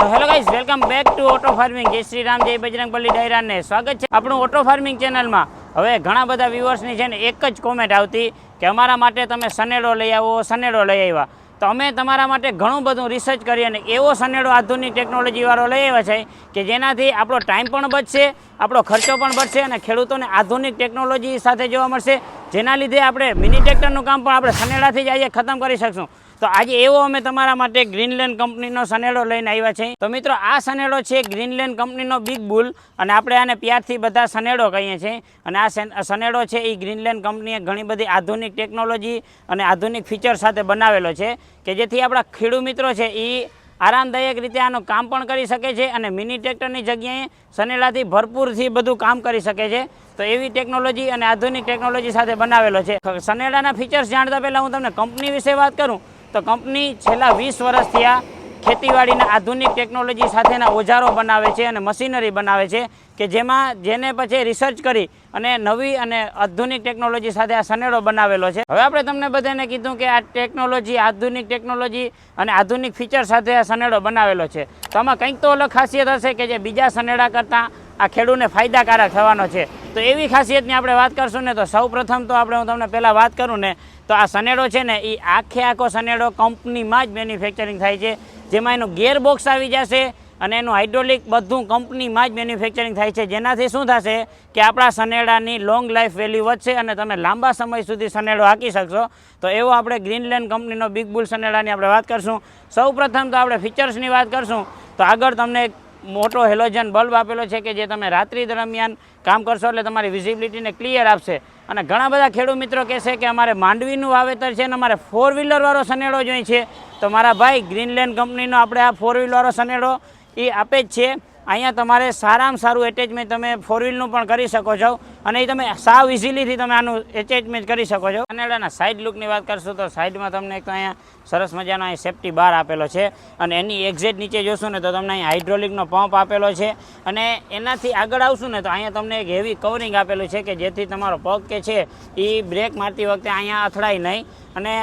તો hello guys welcome back to auto farming Jai Shri Ram, જય બજરંગબલી ડાયરાને સ્વાગત છે આપણું ઓટો ફાર્મિંગ ચેનલમાં હવે ઘણા બધા વ્યુઅર્સની છે ને એક જ કોમેન્ટ આવતી કે અમારા માટે તમે સનેડો લઈ આવો સનેડો લઈ આવ્યા. તો અમે તમારા માટે ઘણું બધું રિસર્ચ કરી અને એવો સનેડો આધુનિક ટેકનોલોજીવાળો લઈ આવ્યા છે કે જેનાથી આપણો ટાઈમ પણ બચશે, આપણો ખર્ચો પણ બચશે અને ખેડૂતોને આધુનિક ટેકનોલોજી સાથે જોવા મળશે. જેના લીધે આપણે મિની ટ્રેક્ટરનું કામ પણ આપણે સનેડાથી જ આજે ખતમ કરી શકશું. તો આજે એવો અમે તમારા માટે ગ્રીનલેન્ડ કંપનીનો સનેડો લઈને આવ્યા છે તો મિત્રો, આ સનેડો છે ગ્રીનલેન્ડ કંપનીનો બિગ બુલ અને આપણે આને પ્યારથી બધા સનેડો કહીએ છીએ. અને આ સેન- સનેડો છે એ ગ્રીનલેન્ડ કંપનીએ ઘણી બધી આધુનિક ટેકનોલોજી અને આધુનિક ફીચર સાથે બનાવેલો છે કે જેથી આપણા ખેડૂ મિત્રો છે એ આરામદાયક રીતે આનું કામ પણ કરી શકે છે અને મિની ટ્રેક્ટરની જગ્યાએ સનેડાથી ભરપૂરથી બધું કામ કરી શકે છે. તો એવી ટેકનોલોજી અને આધુનિક ટેકનોલોજી સાથે બનાવેલો છે. સનેડાના ફીચર્સ જાણતા પહેલાં હું તમને કંપની વિશે વાત કરું. તો કંપની છેલ્લા વીસ વર્ષથી આ ખેતીવાડીના આધુનિક ટેકનોલોજી સાથેના ઓજારો બનાવે છે અને મશીનરી બનાવે છે કે જેમાં જેને પછી રિસર્ચ કરી અને નવી અને આધુનિક ટેકનોલોજી સાથે આ સનેડો બનાવેલો છે. હવે આપણે તમને બધાને કીધું કે આ ટેકનોલોજી, આધુનિક ટેકનોલોજી અને આધુનિક ફીચર સાથે આ સનેડો બનાવેલો છે. તો આમાં કંઈક તો અલગ ખાસિયત હશે કે જે બીજા સનેડા કરતાં આ ખેડૂતને ફાયદાકારક થવાનો છે. તો એવી ખાસિયતની આપણે વાત કરશું ને તો સૌ પ્રથમ તો આપણે હું તમને પહેલાં વાત કરું ને, તો આ સનેડો છે ને એ આખે આખો સનેડો કંપનીમાં જ મેન્યુફેક્ચરિંગ થાય છે, જેમાં એનું ગેરબોક્સ બોક્સ આવી જશે અને એનું હાઇડ્રોલિક બધું કંપનીમાં જ મેન્યુફેક્ચરિંગ થાય છે. જેનાથી શું થશે કે આપણા સનેડાની લોંગ લાઈફ વેલ્યુ વધશે અને તમે લાંબા સમય સુધી સનેડો હાંકી શકશો. તો એવો આપણે ગ્રીનલેન્ડ કંપનીનો બિગ બુલ સનેડાની આપણે વાત કરશું. સૌ પ્રથમ તો આપણે ફીચર્સની વાત કરશું. તો આગળ તમને મોટો હેલોજન બલ્બ આપેલો છે કે જે તમે રાત્રિ દરમિયાન કામ કરશો એટલે તમારી વિઝિબિલિટીને ક્લિયર આપશે. અને ઘણા બધા ખેડૂત મિત્રો કહેશે કે અમારે માંડવીનું વાવેતર છે અને અમારે ફોર વ્હીલરવાળો સનેડો જોઈએ છે. તો મારા ભાઈ ગ્રીનલેન્ડ કંપનીનો આપણે આ ફોર વ્હીલરવાળો સનેડો એ આપે જ છે. અહીંયા તમારે સારામાં સારું એટેચમેન્ટ તમે ફોર વ્હીલનું પણ કરી શકો છો. અને એ તમે સાવ ઇઝીલીથી તમે આનું એટેચમેન્ટ કરી શકો છો. કનેડાના સાઇડ લુકની વાત કરશું તો સાઇડમાં તમને એક તો અહીંયા સરસ મજાનો અહીં સેફટી બાર આપેલો છે. અને એની એક્ઝેટ નીચે જોશો ને તો તમને અહીં હાઇડ્રોલિકનો પંપ આપેલો છે. અને એનાથી આગળ આવશું ને તો અહીંયા તમને એક હેવી કવરિંગ આપેલું છે કે જેથી તમારો પગ કે છે એ બ્રેક મારતી વખતે અહીંયા અથડાય નહીં. અને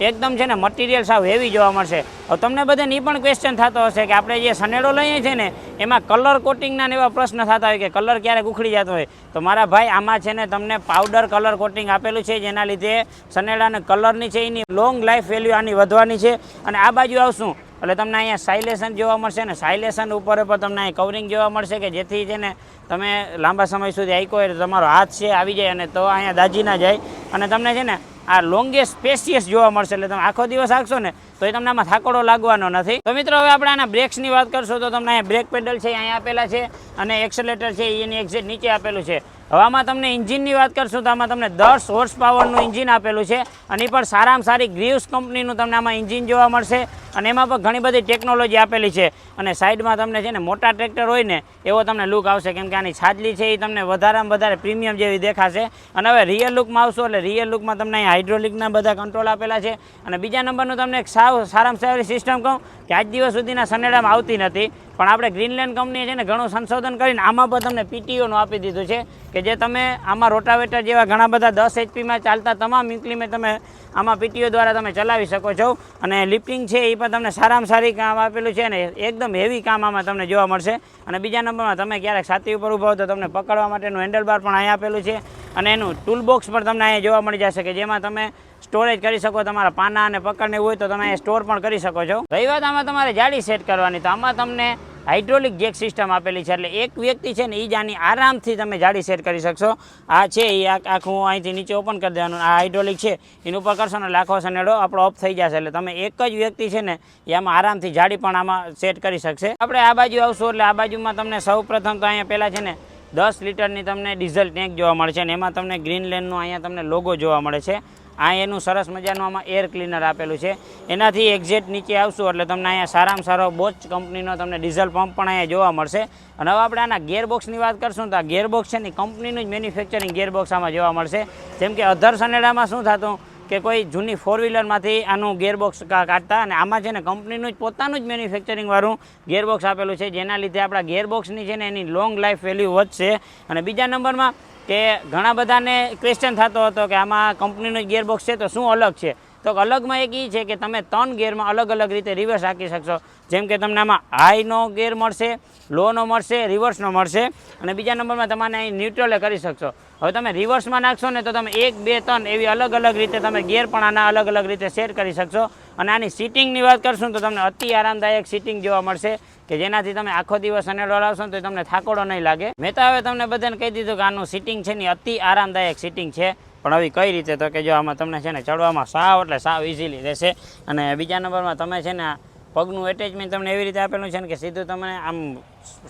એકદમ છે ને મટીરિયલ સાવ હેવી જોવા મળશે. હવે તમને બધાને એ પણ ક્વેશ્ચન થતો હશે કે આપણે જે સનેડો લઈએ છીએ ને, એમાં કલર કોટિંગના એવા પ્રશ્ન થતા હોય કે કલર ક્યારેક ઉખડી જતો હોય. તો મારા ભાઈ, આમાં છે ને તમને પાવડર કલર કોટિંગ આપેલું છે, જેના લીધે સનેડાને કલરની છે, એની લોંગ લાઈફ વેલ્યુ આની વધવાની છે. અને આ બાજુ આવશું. એટલે તમને અહીંયા સાઇલેશન જોવા મળશે ને સાઇલેશન ઉપર પણ તમને અહીં કવરિંગ જોવા મળશે કે જેથી છે ને તમે લાંબા સમય સુધી આઈકો હોય તો તમારો હાથ છે, આવી જાય અને તો અહીંયા દાજી ના જાય. અને તમને છે ને આ લોંગેસ્ટ સ્પેશિયસ જોવા મળશે. એટલે તમે આખો દિવસ હાંકશો ને તો એ તમને આમાં થાકોડો લાગવાનો નથી. તો મિત્રો, હવે આપણે આના બ્રેક્સની વાત કરશો તો તમને અહીંયા બ્રેક પેડલ છે, અહીંયા આપેલા છે અને એક્સલેટર છે, એની એક્ઝેટ નીચે આપેલું છે. હવે આમાં તમને ઇન્જિનની વાત કરશું તો આમાં તમને દસ હોર્સ પાવરનું ઇન્જિન આપેલું છે અને પણ સારામાં સારી ગ્રીવ્સ કંપનીનું તમને આમાં ઇન્જિન જોવા મળશે અને એમાં પણ ઘણી બધી ટેકનોલોજી આપેલી છે. અને સાઈડમાં તમને છે ને મોટા ટ્રેક્ટર હોય ને, એવો તમને લુક આવશે કેમ કે આની છાજલી છે એ તમને વધારેમાં વધારે પ્રીમિયમ જેવી દેખાશે. અને હવે રિયલ લુકમાં આવશો એટલે રિયલ લુકમાં તમને અહીં હાઇડ્રોલિકના બધા કંટ્રોલ આપેલા છે. અને બીજા નંબરનું તમને એક સાવ સારામાં સારી સિસ્ટમ કહું કે આજ દિવસ સુધીના સનેડામાં આવતી નથી. પણ આપણે ગ્રીનલેન્ડ કંપનીએ છે ને ઘણું સંશોધન કરીને આમાં પણ તમને પીટીઓનું આપી દીધું છે કે જે તમે આમાં રોટાવેટર જેવા ઘણા બધા દસ એચપીમાં ચાલતા તમામ ઇન્ક્લીમેન્ટ તમે આમાં પીટીઓ દ્વારા તમે ચલાવી શકો છો. અને લિફ્ટિંગ છે એ પણ તમને સારામાં સારી કામ આપેલું છે ને એકદમ હેવી કામ આમાં તમને જોવા મળશે. અને બીજા નંબરમાં તમે ક્યારેક છાતી ઉપર ઊભા હો તો તમને પકડવા માટેનું હેન્ડલ બાર પણ અહીંયા આપેલું છે. અને એનું ટૂલ બોક્સ પણ તમને અહીંયા જોવા મળી જશે કે જેમાં તમે સ્ટોરેજ કરી શકો તમારા પાના અને પકડને હોય તો તમે સ્ટોર પણ કરી શકો છો. રહી વાત આમાં તમારે જાળી સેટ કરવાની. તો આમાં તમને હાઇડ્રોલિક જેક સિસ્ટમ આપેલી છે. એટલે એક વ્યક્તિ છે ને એ જ આની આરામથી તમે જાળી સેટ કરી શકશો. આ છે એ આખું અહીંથી નીચે ઓપન કરી દેવાનું. આ હાઇડ્રોલિક છે, એની ઉપર કરશો ને લાખો સનેડો આપણો ઓફ થઈ જશે. એટલે તમે એક જ વ્યક્તિ છે ને એ આમાં આરામથી જાળી પણ આમાં સેટ કરી શકશે. આપણે આ બાજુ આવશું, એટલે આ બાજુમાં તમને સૌ પ્રથમ તો અહીંયા પહેલાં છે ને, દસ લીટરની તમને ડીઝલ ટેન્ક જોવા મળે છે અને એમાં તમને ગ્રીન લેનનું અહીંયા તમને લોગો જોવા મળે છે. આ એનું સરસ મજાનું આમાં એર ક્લીનર આપેલું છે. એનાથી એક્ઝેટ નીચે આવશું એટલે તમને અહીંયા સારામાં સારો બોચ કંપનીનો તમને ડીઝલ પંપ પણ અહીંયા જોવા મળશે. અને હવે આપણે આના ગેરબોક્સની વાત કરશું તો આ ગેરબોક્સ છે ને કંપનીનું જ મેન્યુફેક્ચરિંગ ગેરબોક્સ આમાં જોવા મળશે. જેમ કે અધર સનેડામાં શું થતું કે કોઈ જૂની ફોર વ્હીલરમાંથી આનું ગેરબોક્સ કાઢતા અને આમાં છે ને કંપનીનું જ પોતાનું જ મેન્યુફેક્ચરિંગવાળું ગેરબોક્સ આપેલું છે. જેના લીધે આપણા ગેરબોક્સની છે ને એની લોંગ લાઈફ વેલ્યુ વધશે. અને બીજા નંબરમાં કે ઘણા બધાને ક્વેશ્ચન થતો હતો કે આમાં કંપનીનું ગિયરબોક્સ છે તો શું અલગ છે? તો અલગમાં એક એ છે કે તમે ત્રણ ગેરમાં અલગ અલગ રીતે રિવર્સ રાખી શકશો. જેમ કે તમને આમાં હાઈનો ગેર મળશે લોનો મળશે રિવર્સનો મળશે અને બીજા નંબરમાં તમારે અહીં ન્યુટ્રલે કરી શકશો. હવે તમે રિવર્સમાં નાખશો ને તો તમે એક, બે, ત્રણ એવી અલગ અલગ રીતે તમે ગેર પણ આના અલગ અલગ રીતે સેટ કરી શકશો. અને આની સિટિંગની વાત કરશું તો તમને અતિ આરામદાયક સીટિંગ જોવા મળશે કે જેનાથી તમે આખો દિવસ અને ડોલાવશો તો તમને થાકોડો નહીં લાગે. મેં તો હવે તમને બધાને કહી દીધું કે આનું સીટિંગ છે ને અતિ આરામદાયક સીટિંગ છે. પણ આવી કઈ રીતે તો કે જો આમાં તમને છે ને ચડવામાં સાવ એટલે સાવ ઇઝીલી રહેશે. અને બીજા નંબરમાં તમે છે ને પગનું એટેચમેન્ટ તમને એવી રીતે આપેલું છે ને કે સીધું તમને આમ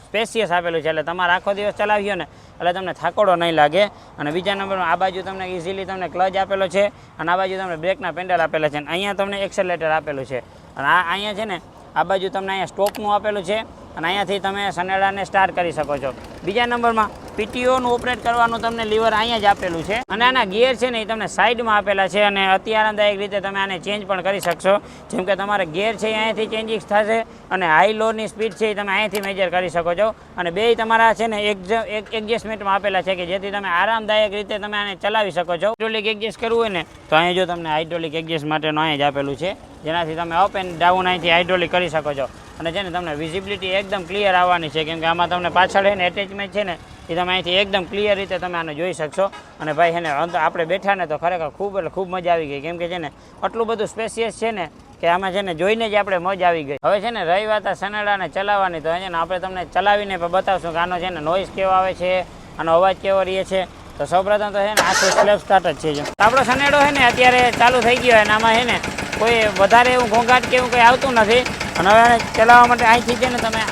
સ્પેસિયસ આપેલું છે. એટલે તમારે આખો દિવસ ચલાવ્યો ને એટલે તમને થાકોડો નહીં લાગે. અને બીજા નંબરમાં આ બાજુ તમને ઇઝીલી તમને ક્લચ આપેલો છે. અને આ બાજુ તમને બ્રેકના પેન્ડલ આપેલા છે. અને અહીંયા તમને એક્સેલેટર આપેલું છે. અને આ અહીંયા છે ને આ બાજુ તમને અહીંયા સ્ટોપનું આપેલું છે. અને અહીંયાથી તમે સનેડાને સ્ટાર્ટ કરી શકો છો. બીજા નંબરમાં પીટીઓનું ઓપરેટ કરવાનું તમને લીવર અહીંયા જ આપેલું છે. અને આના ગિયર છે ને એ તમને સાઈડમાં આપેલા છે અને અતિ આરામદાયક રીતે તમે આને ચેન્જ પણ કરી શકશો. જેમ કે તમારે ગિયર છે એ અહીંયાથી ચેન્જીસ થશે અને હાઈ લોની સ્પીડ છે એ તમે અહીંયાથી મેજર કરી શકો છો. અને બે તમારા છે ને એક એડજસ્ટમેન્ટમાં આપેલા છે કે જેથી તમે આરામદાયક રીતે તમે આને ચલાવી શકો છો. હાઇડ્રોલિક એડજસ્ટ કરવું હોય ને તો અહીંયા જો તમને હાઇડ્રોલિક એડજસ્ટ માટેનું અહીંયા જ આપેલું છે. જેનાથી તમે અપ એન્ડ ડાઉન અહીંથી હાઇડ્રોલિક કરી શકો છો. અને છે ને તમને વિઝિબિલિટી એકદમ ક્લિયર આવવાની છે. કેમ કે આમાં તમને પાછળ છે ને એટેચમેન્ટ છે ને, એ તમે અહીંથી એકદમ ક્લિયર રીતે તમે આને જોઈ શકશો. અને ભાઈ એને આપણે બેઠા ને તો ખરેખર ખૂબ એટલે ખૂબ મજા આવી ગઈ. કેમ કે છે ને, આટલું બધું સ્પેસિયસ છે ને કે આમાં છે ને જોઈને જ આપણે મજા આવી ગઈ. હવે છે ને, રહી વાત આ સનેડાને ચલાવવાની, તો છે ને આપણે તમને ચલાવીને પણ બતાવશું કે આનો છે ને નોઇઝ કેવો આવે છે, આનો અવાજ કેવો રહે છે. તો સૌપ્રથમ તો છે ને આખું સ્લેબ સ્ટાર્ટ જ છે આપણો સનેડો છે ને અત્યારે ચાલુ થઈ ગયો અને આમાં છે ને કોઈ વધારે એવું ઘોંઘાટ કે એવું કંઈ આવતું નથી. અને હવે ચલાવવા માટે અહીંથી છે ને તમે.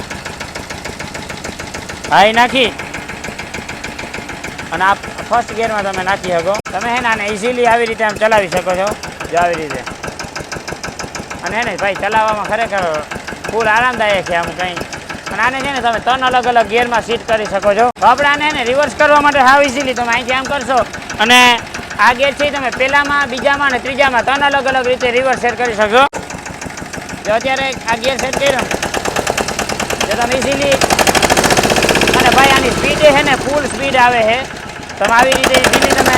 હાઈ નાખી. અને આ ફર્સ્ટ ગિયરમાં તમે નાખી શકો. તમે હે ને આને ઇઝીલી આવી રીતે આમ ચલાવી શકો છો. જો આવી રીતે. અને હે ને ભાઈ, ચલાવવામાં ખરેખર ફૂલ આરામદાયક છે આમ કંઈ. અને આને છે ને તમે ત્રણ અલગ અલગ ગિયરમાં સીટ કરી શકો છો. તો આપણે આને ને રિવર્સ કરવા માટે હાવ ઇઝીલી તમે અહીંથી આમ કરશો. અને આ ગેર છે તમે પહેલામાં, બીજામાં અને ત્રીજામાં ત્રણ અલગ અલગ રીતે રિવર્સ શેર કરી શકશો. જો અત્યારે આ ગિયર સેટ કર્યો. જો તમે ઇઝીલી અને ભાઈ, આની સ્પીડ છે ને ફૂલ સ્પીડ આવે છે. તમે આવી રીતે ઇઝીલી તમે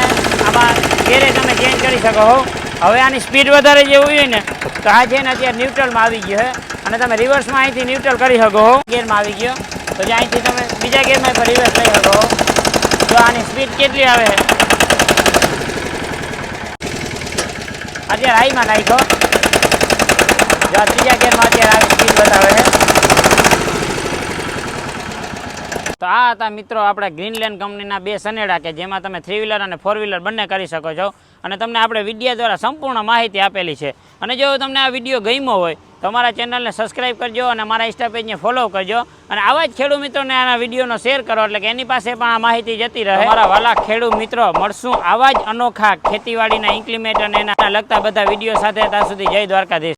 આમાં ગેરે તમે ચેન્જ કરી શકો હો. હવે આની સ્પીડ વધારે જેવું હોય ને, તો આ છે ને અત્યારે ન્યુટ્રલમાં આવી ગયો છે. અને તમે રિવર્સમાં અહીંથી ન્યુટ્રલ કરી શકો હો. ગેરમાં આવી ગયો. તો જે અહીંથી તમે બીજા ગેરમાં પણ રિવર્સ કરી શકો હો. તો આની સ્પીડ કેટલી આવે છે. અત્યારે હાઈમાં નાખ્યો. આ ત્રીજા ગેરમાં અત્યારે આવી સ્પીડ બતાવે છે. તો આ હતા મિત્રો આપણે ગ્રીનલેન્ડ કંપનીના બે સનેડા કે જેમાં તમે થ્રી વ્હીલર અને ફોર વ્હીલર બંને કરી શકો છો. અને તમને આપણે વિડીયા દ્વારા સંપૂર્ણ માહિતી આપેલી છે. અને જો તમને આ વીડિયો ગમ્યો હોય તો અમારા ચેનલને સબસ્ક્રાઇબ કરજો અને અમારા ઇન્સ્ટા પેજને ફોલો કરજો. અને આવા જ ખેડૂત મિત્રોને આના વિડીયોનો શેર કરો એટલે કે એની પાસે પણ આ માહિતી જતી રહે. અમારા વાલા ખેડૂત મિત્રો મળશું આવા જ અનોખા ખેતીવાડીના ઇમ્પ્લિમેન્ટ અને એના લગતા બધા વીડિયો સાથે ત્યાં સુધી જય દ્વારકાધીશ.